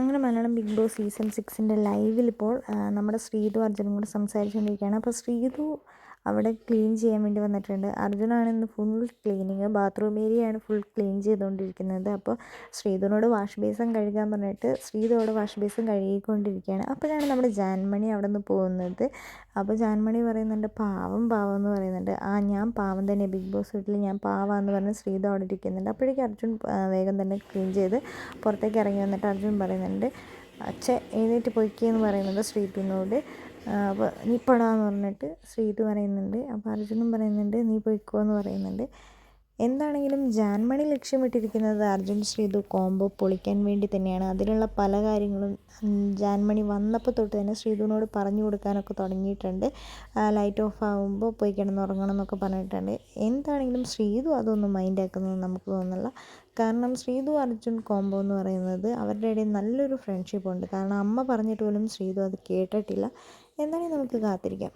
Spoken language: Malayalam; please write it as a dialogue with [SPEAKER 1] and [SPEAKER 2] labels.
[SPEAKER 1] അങ്ങനെ മലയാളം ബിഗ് ബോസ് സീസൺ സിക്സിന്റെ ലൈവിലിപ്പോൾ നമ്മുടെ ശ്രീതു അർജുനും കൂടെ സംസാരിച്ചുകൊണ്ടിരിക്കുകയാണ്. അപ്പോൾ ശ്രീതു അവിടെ ക്ലീൻ ചെയ്യാൻ വേണ്ടി വന്നിട്ടുണ്ട്. അർജുനാണ് ഇന്ന് ഫുൾ ക്ലീനിങ് ബാത്റൂം ഏരിയയാണ് ഫുൾ ക്ലീൻ ചെയ്തുകൊണ്ടിരിക്കുന്നത്. അപ്പോൾ ശ്രീധുവിനോട് വാഷ് ബേസിൻ കഴുകാൻ പറഞ്ഞിട്ട് ശ്രീധുവോട് വാഷ് ബേസിൻ കഴുകിക്കൊണ്ടിരിക്കുകയാണ്. അപ്പോഴാണ് നമ്മുടെ ജാൻമണി അവിടെ നിന്ന് പോകുന്നത്. അപ്പോൾ ജാൻമണി പറയുന്നുണ്ട് പാവം പാവം എന്ന് പറയുന്നുണ്ട്. ആ ഞാൻ പാവം തന്നെ ബിഗ് ബോസ് വീട്ടിൽ ഞാൻ പാവാന്ന് പറഞ്ഞ് ശ്രീധു അവിടെ ഇരിക്കുന്നുണ്ട്. അപ്പോഴേക്കും അർജുൻ വേഗം തന്നെ ക്ലീൻ ചെയ്ത് പുറത്തേക്ക് ഇറങ്ങി വന്നിട്ട് അർജുൻ പറയുന്നുണ്ട് അച്ഛ എഴുന്നേറ്റ് പൊയ്ക്കെന്ന് പറയുന്നത് ശ്രീധുവിനോട്. അപ്പോൾ നീ പടാന്ന് പറഞ്ഞിട്ട് ശ്രീതു പറയുന്നുണ്ട് അപ്പോൾ അർജുനും പറയുന്നുണ്ട് നീ പോയിക്കോ എന്ന് പറയുന്നുണ്ട്. എന്താണെങ്കിലും ജാൻമണി ലക്ഷ്യമിട്ടിരിക്കുന്നത് അർജുൻ ശ്രീതു കോംബോ പൊളിക്കാൻ വേണ്ടി തന്നെയാണ്. അതിലുള്ള പല കാര്യങ്ങളും ജാൻമണി വന്നപ്പോൾ തൊട്ട് തന്നെ ശ്രീതുവിനോട് പറഞ്ഞു കൊടുക്കാനൊക്കെ തുടങ്ങിയിട്ടുണ്ട്. ലൈറ്റ് ഓഫ് ആകുമ്പോൾ പോയി കിടന്നുറങ്ങണം എന്നൊക്കെ പറഞ്ഞിട്ടുണ്ട്. എന്താണെങ്കിലും ശ്രീതു അതൊന്നും മൈൻഡ് ആക്കുന്നത് നമുക്ക് തോന്നുന്നില്ല. കാരണം ശ്രീതു അർജുൻ കോംബോ എന്ന് പറയുന്നത് അവരുടെ ഇടയിൽ നല്ലൊരു ഫ്രണ്ട്ഷിപ്പ് ഉണ്ട്. കാരണം അമ്മ പറഞ്ഞിട്ട് പോലും ശ്രീതു അത് കേട്ടിട്ടില്ല. എന്താണെങ്കിൽ നമുക്ക് കാത്തിരിക്കാം.